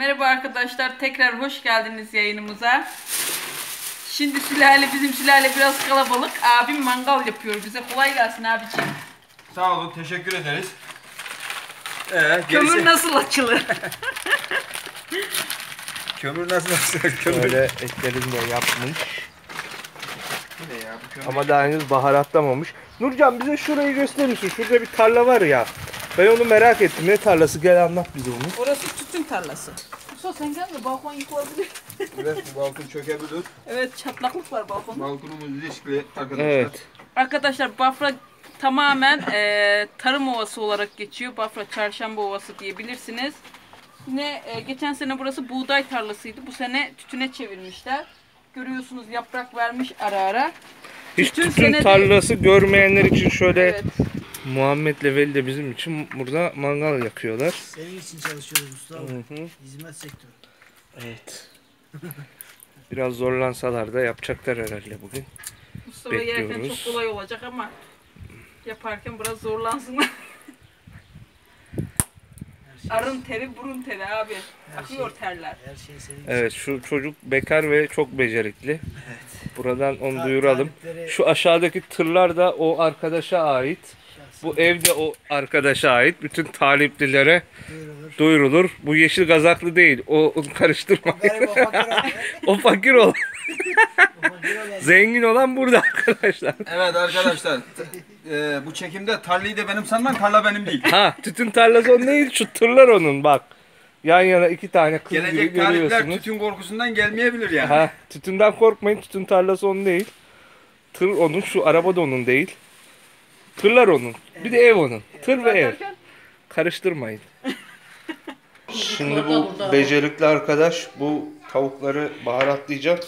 Merhaba arkadaşlar, tekrar hoş geldiniz yayınımıza. Şimdi sülale, bizim sülale biraz kalabalık. Abim mangal yapıyor bize. Kolay gelsin abiciğim. Sağ olun, teşekkür ederiz. Ee, Kömür nasıl açılır? Kömür nasıl açılır? Kömür. Böyle etlerini de yapmış. Bu ne ya bu kömür? Ama daha henüz baharatlamamış. Nurcan bize şurayı gösterirsin. Şurada bir tarla var ya. Ben onu merak ettim. Ne tarlası? Gel anlat bize onu. Orası tütün tarlası. Musa sen gel de balkon yıkılabilir. Evet, bu balkon çökebilir. Evet çatlaklık var balkonda. Balkonumuz riskli arkadaşlar. Evet. Arkadaşlar Bafra tamamen eee, tarım ovası olarak geçiyor. Bafra çarşamba ovası diyebilirsiniz. Yine eee, geçen sene burası buğday tarlasıydı. Bu sene tütüne çevirmişler. Görüyorsunuz yaprak vermiş ara ara. Hiç Tütün tütün senede- tarlası görmeyenler için şöyle Evet. Muhammed'le Veli de bizim için burada mangal yakıyorlar. Senin için çalışıyoruz Mustafa. Hı hı. Hizmet sektörü. Evet. Biraz zorlansalar da yapacaklar herhalde bugün. Mustafa yerken Bekliyoruz. çok kolay olacak ama yaparken biraz zorlansınlar. Şey, Arın teri burun teri abi. Her Akıyor şey- terler. her şey senin için. Evet şu çocuk bekar ve çok becerikli. Buradan onu Ta- duyuralım. Şu aşağıdaki tırlar da o arkadaşa ait. Bu ev de o arkadaşa ait. Bütün taliplilere duyurulur. duyurulur. Bu yeşil gazaklı değil. O karıştırma. O fakir olan. Zengin olan burada arkadaşlar. Evet arkadaşlar, e, bu çekimde tarlayı da benim sanmam, tarla benim değil. Ha tütün tarlası onun değil. Şu tırlar onun bak. Yan yana iki tane kız gibi Gelecek talipler görüyorsunuz. tütün korkusundan gelmeyebilir yani. Ha, tütünden korkmayın. Tütün tarlası onun değil. Tır onun. Şu araba da onun değil. Tırlar onun. Bir de ev onun. Tır ve ev. Karıştırmayın. Şimdi bu becerikli arkadaş bu tavukları baharatlayacak.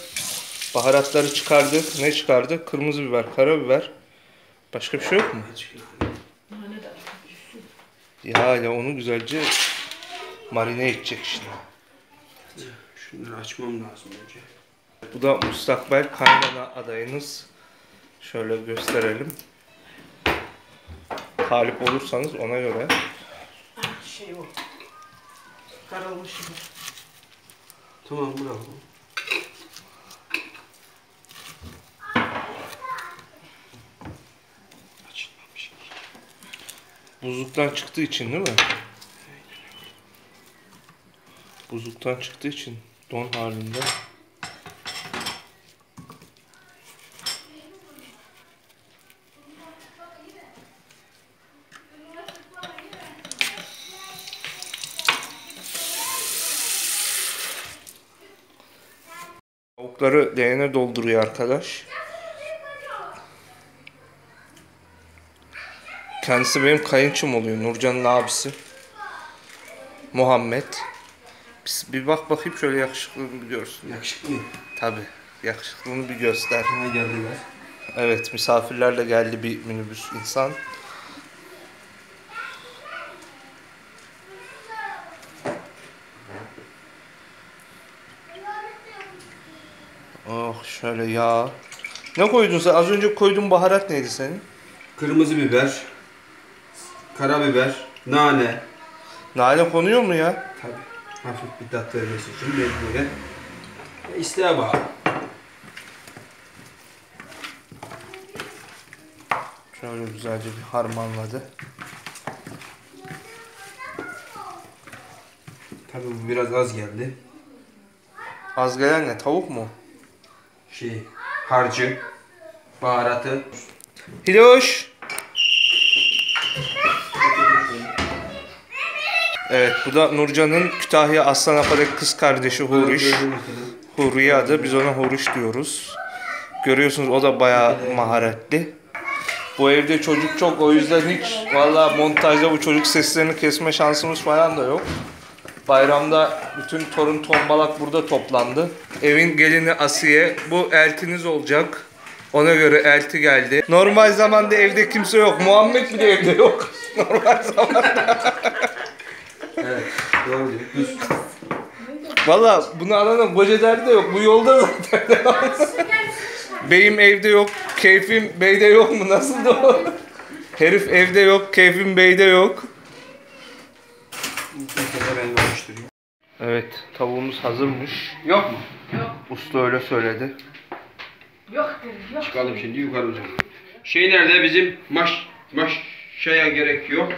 Baharatları çıkardı. Ne çıkardı? Kırmızı biber, karabiber. Başka bir şey yok mu? Ya ya onu güzelce marine edecek şimdi. Şunları açmam lazım önce. Bu da müstakbel kaynana adayınız. Şöyle gösterelim. Talip olursanız ona göre. Şey o. Karalmış. Tamam bravo. Açılmamış. Buzluktan çıktığı için değil mi? Buzluktan çıktığı için don halinde. Tavukları leğene dolduruyor arkadaş. Kendisi benim kayınçım oluyor. Nurcan'ın abisi. Muhammed. Biz bir bak bakayım şöyle yakışıklılığını bir görsün. Yakışıklı mı? Tabi. Yakışıklılığını bir göster. Ha geldiler. Evet misafirlerle geldi bir minibüs insan. Oh şöyle yağ. Ne koydun sen? Az önce koyduğun baharat neydi senin? Kırmızı biber, karabiber, nane. Nane konuyor mu ya? Tabii. Hafif bir tat vermesi için mecburen. İsteğe bağlı. Şöyle güzelce bir harmanladı. Tabii bu biraz az geldi. Az gelen ne? Tavuk mu? Şey, harcı, baharatı. Hiloş. Evet bu da Nurcan'ın Kütahya Aslan Apadaki kız kardeşi Huriş. Huriye adı biz ona Huriş diyoruz. Görüyorsunuz o da bayağı maharetli. Bu evde çocuk çok o yüzden hiç valla montajda bu çocuk seslerini kesme şansımız falan da yok. Bayramda bütün torun tombalak burada toplandı. Evin gelini Asiye. Bu eltiniz olacak. Ona göre elti geldi. Normal zamanda evde kimse yok. Muhammed bile evde yok. Normal zamanda. Evet, doğru diyor. Valla bunu alanın koca derdi de yok. Bu yolda zaten. Beyim evde yok. Keyfim beyde yok mu? Nasıl da? Herif evde yok. Keyfim beyde yok. Bir kere ben karıştırayım. Evet tavuğumuz hazırmış. Yok mu? Usta öyle söyledi. Yok dedi yok. Çıkalım şimdi yukarı hocam. Şey nerede bizim maş maşaya gerek yok.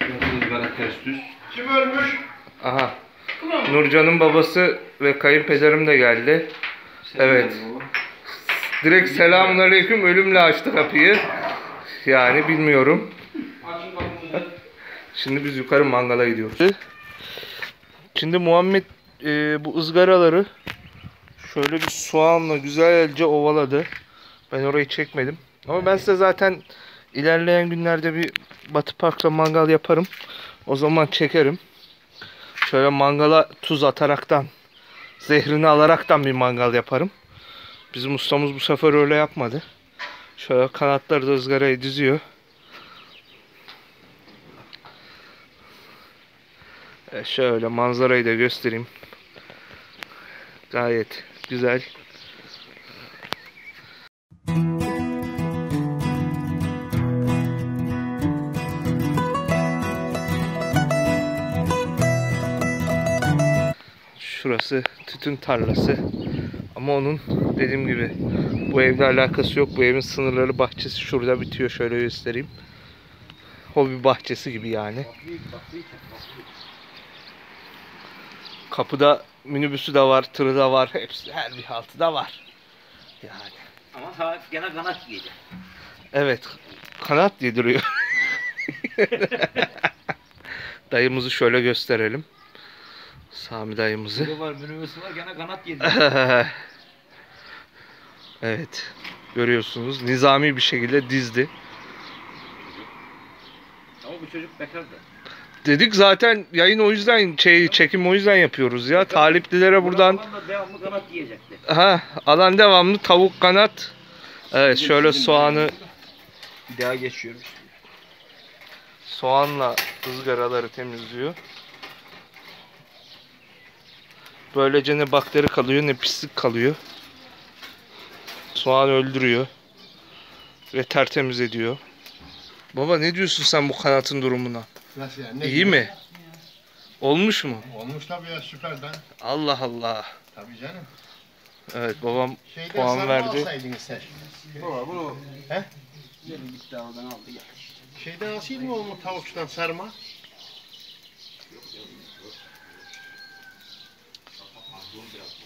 Gördüğünüz böyle ters düz. Kim ölmüş? Aha. Nurcan'ın babası ve kayınpederim de geldi. Evet. Direkt selamun aleyküm ölümle açtı kapıyı. Yani bilmiyorum. Açın kapımızı. Şimdi biz yukarı mangala gidiyoruz. Şimdi Muhammed e, bu ızgaraları şöyle bir soğanla güzelce ovaladı. Ben orayı çekmedim. Ama ben size zaten ilerleyen günlerde bir Batı Park'ta mangal yaparım. O zaman çekerim. Şöyle mangala tuz ataraktan, zehrini alaraktan bir mangal yaparım. Bizim ustamız bu sefer öyle yapmadı. Şöyle kanatları da ızgaraya diziyor. E, şöyle manzarayı da göstereyim. Gayet güzel. Şurası tütün tarlası. Ama onun dediğim gibi bu evle alakası yok. Bu evin sınırları bahçesi şurada bitiyor. Şöyle göstereyim. Hobi bahçesi gibi yani. Kapıda minibüsü de var, tırı da var. Hepsi her bir haltı da var. Yani. Ama gene kanat giydi. Evet. Kanat yediriyor. dayımızı şöyle gösterelim. Sami dayımızı. Biri var, minibüsü var, gene kanat giydi. evet. Görüyorsunuz. Nizami bir şekilde dizdi. Ama bu çocuk bekar da. Dedik zaten yayın o yüzden şey çekim o yüzden yapıyoruz ya. Taliplilere buradan Buradan da devamlı kanat ha alan devamlı tavuk kanat. Evet şöyle soğanı Bir daha geçiyoruz. soğanla ızgaraları temizliyor. Böylece ne bakteri kalıyor ne pislik kalıyor. Soğan öldürüyor. Ve tertemiz ediyor. Baba ne diyorsun sen bu kanatın durumuna? Nasıl yani? Ne İyi mi? Olmuş mu? Olmuş tabii ya süperden. Allah Allah. Tabii canım. Evet babam Şeyden Puan verdi. alsaydınız sen. Baba bunu He? Yeni gitti oradan aldı geldi. Şeyden alsaydın mı oğlum tavukçudan sarma?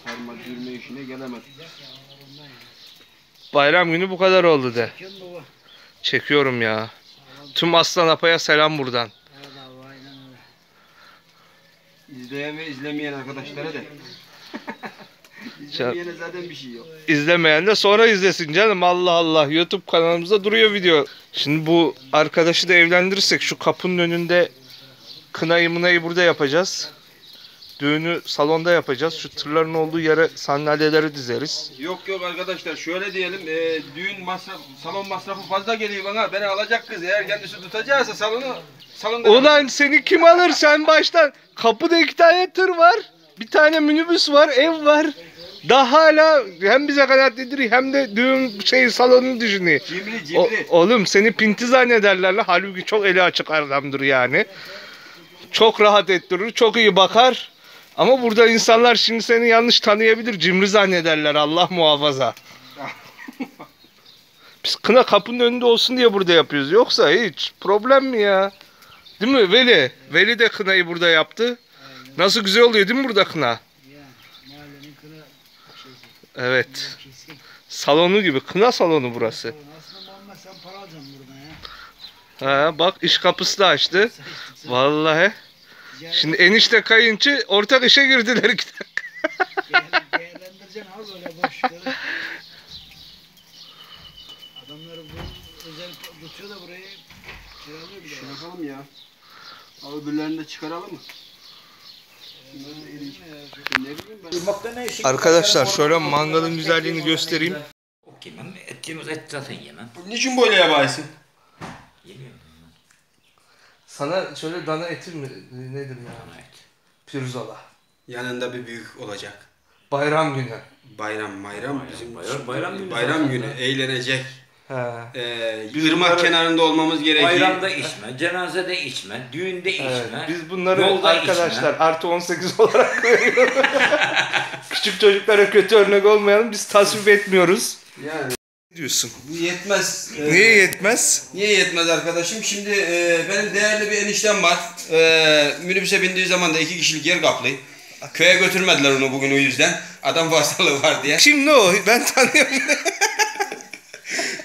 Sarma dürme işine gelemez. bayram günü bu kadar oldu de. Çekiyorum ya. Tüm Aslan Apa'ya selam buradan. Evet abi aynen öyle. İzleyen ve izlemeyen arkadaşlara da. İzlemeyene zaten bir şey yok. İzlemeyen de sonra izlesin canım. Allah Allah. YouTube kanalımızda duruyor video. Şimdi bu arkadaşı da evlendirirsek şu kapının önünde kınayı mınayı burada yapacağız. Düğünü salonda yapacağız. Şu tırların olduğu yere sandalyeleri dizeriz. Yok yok arkadaşlar şöyle diyelim e, düğün masraf, salon masrafı fazla geliyor bana. Beni alacak kız eğer kendisi tutacaksa salonu salonda Ulan seni kim alır sen baştan? Kapıda iki tane tır var. Bir tane minibüs var, ev var. Daha hala hem bize kanaat yediriyor hem de düğün şey salonunu düşünüyor. cimri O- cimri. oğlum seni pinti zannederler lan. Halbuki çok eli açık adamdır yani. Çok rahat ettirir, çok iyi bakar. Ama burada insanlar şimdi seni yanlış tanıyabilir. Cimri zannederler Allah muhafaza. Biz kına kapının önünde olsun diye burada yapıyoruz. Yoksa hiç problem mi ya? Değil mi Veli? Veli de kınayı burada yaptı. Nasıl güzel oluyor değil mi burada kına? Ya mahallenin kına Evet. Salonu gibi. Kına salonu burası. Ha bak iş kapısı da açtı. Vallahi. Şimdi enişte kayınçı ortak işe girdiler iki dakika. Değer- Değerlendireceksin abi böyle boş yere. Adamları bu özel tutuyor da burayı kiralıyor bile. Şey yapalım ya. Abi öbürlerini de çıkaralım mı? Ben. Arkadaşlar şöyle mangalın güzelliğini göstereyim. Yemem, et yemez, et zaten yemem. Niçin böyle yaparsın? Sana şöyle dana eti mi nedir ya? bana et. Pirzola. Yanında bir büyük olacak. Bayram günü. Bayram bayram bizim bayram- bayram günü bayram zaten günü de. eğlenecek. He. Ee, Biz ırmak bunları- kenarında olmamız gerekiyor. Bayramda içme, cenazede içme, düğünde Evet, içme. biz bunları yolda arkadaşlar içme. artı 18 olarak veriyoruz. Küçük çocuklara kötü örnek olmayalım biz tasvip etmiyoruz. Yani diyorsun? bu yetmez. Ee, Niye yetmez? Niye yetmez arkadaşım? Şimdi e, benim değerli bir eniştem var. E, minibüse bindiği zaman da iki kişilik yer kaplıyor. Köye götürmediler onu bugün o yüzden. Adam hastalığı var diye. Kim ne o? Ben tanıyorum.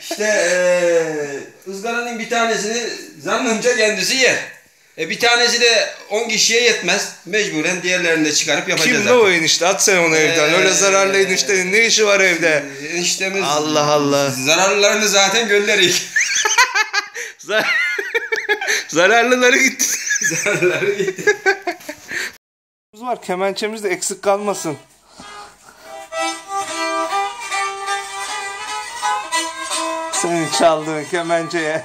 İşte e, ızgaranın bir tanesini zannınca kendisi yer. E, bir tanesi de 10 kişiye yetmez. Mecburen diğerlerini de çıkarıp yapacağız Kim artık. o enişte? At sen onu evden. Öyle zararlı eniştenin ne işi var evde? E, Eniştemiz Allah Allah. zararlarını zaten gönderik. Zar- Zararlıları gitti. Zararları gitti. var. Kemençemiz de eksik kalmasın. Senin çaldığın kemençeye.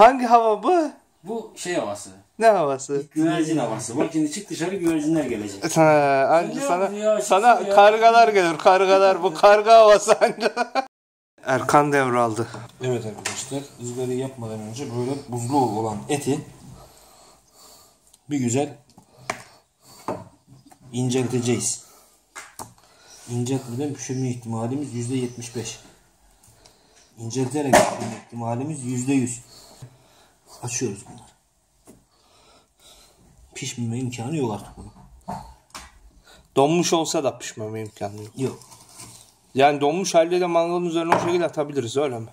Hangi hava bu? Bu şey havası. Ne havası? Güvercin havası. Bak şimdi çık dışarı güvercinler gelecek. Ha, anca sana ya, sana ya. kargalar gelir. Kargalar bu karga havası anca. Erkan devraldı. Evet arkadaşlar ızgarayı yapmadan önce böyle buzlu olan eti bir güzel incelteceğiz. İnceltmeden pişirme ihtimalimiz yüzde yetmiş beş. İncelterek pişirme ihtimalimiz yüzde yüz. Açıyoruz bunları. Pişmeme imkanı yok artık bunun. Donmuş olsa da pişmeme imkanı yok. Yok. Yani donmuş halde de mangalın üzerine o şekilde atabiliriz öyle mi?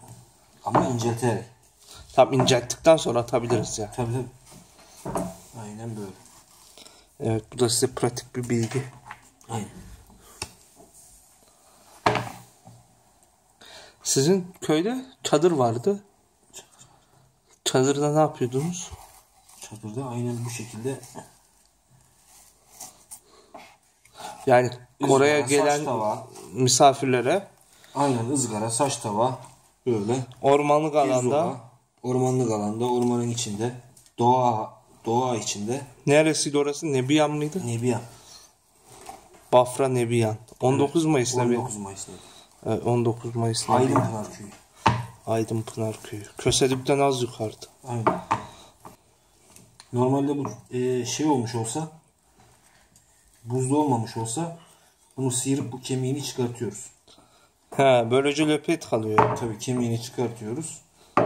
Ama incelterek. Tam incelttikten sonra atabiliriz ya. Tabii tabii. Aynen böyle. Evet bu da size pratik bir bilgi. Aynen. Sizin köyde çadır vardı. Çadırda ne yapıyordunuz? Çadırda aynen bu şekilde Yani Izgara, oraya saç gelen tava. misafirlere aynen ızgara, saç tava böyle ormanlık alanda pirzola, ormanlık alanda, ormanın içinde, doğa doğa içinde neresiydi orası? Nebiyan mıydı? Nebiyan. Bafra Nebiyan. 19 Mayıs Nebiyan. 19 Mayıs'ta. Evet, 19 Mayıs Nebiyan. Aydınpınar köyü. Aydın Pınar Köyü. Kösedük'ten az yukarıda. Aynen. Normalde bu e, şey olmuş olsa buzlu olmamış olsa bunu sıyırıp bu kemiğini çıkartıyoruz. He, böylece löpet kalıyor. Tabii kemiğini çıkartıyoruz.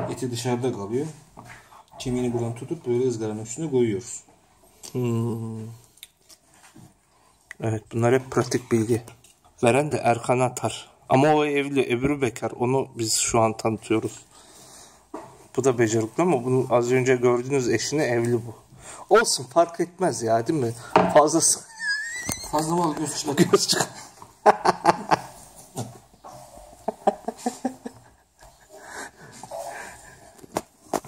Eti dışarıda kalıyor. Kemiğini buradan tutup böyle ızgaranın üstüne koyuyoruz. Hmm. Evet bunlar hep pratik bilgi. Veren de Erkan Atar. Ama o evli, Ebru Bekar. Onu biz şu an tanıtıyoruz. Bu da becerikli ama bunu az önce gördüğünüz eşine evli bu. Olsun fark etmez ya değil mi? Fazlası Fazla mal göz çıkart. göz çık.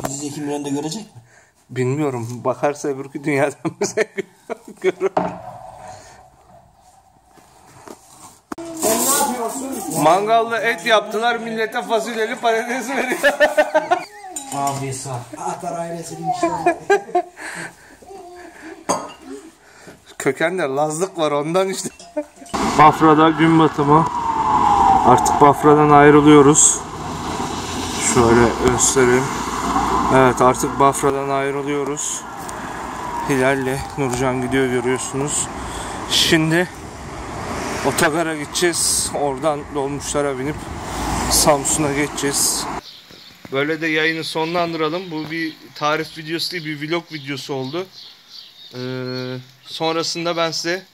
Bizi Zeki Müren de görecek mi? Bilmiyorum. Bakarsa öbürkü dünyadan bize görür. Mangalda et yaptılar. Millete fasulyeli patates veriyor. Abi sağ. Atar ailesinin işleri. Kökende Lazlık var ondan işte. Bafra'da gün batımı. Artık Bafra'dan ayrılıyoruz. Şöyle göstereyim. Evet artık Bafra'dan ayrılıyoruz. Hilal'le Nurcan gidiyor görüyorsunuz. Şimdi otogara gideceğiz. Oradan dolmuşlara binip Samsun'a geçeceğiz. Böyle de yayını sonlandıralım. Bu bir tarif videosu değil bir vlog videosu oldu. Ee, sonrasında ben size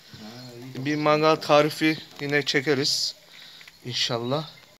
bir mangal tarifi yine çekeriz. İnşallah.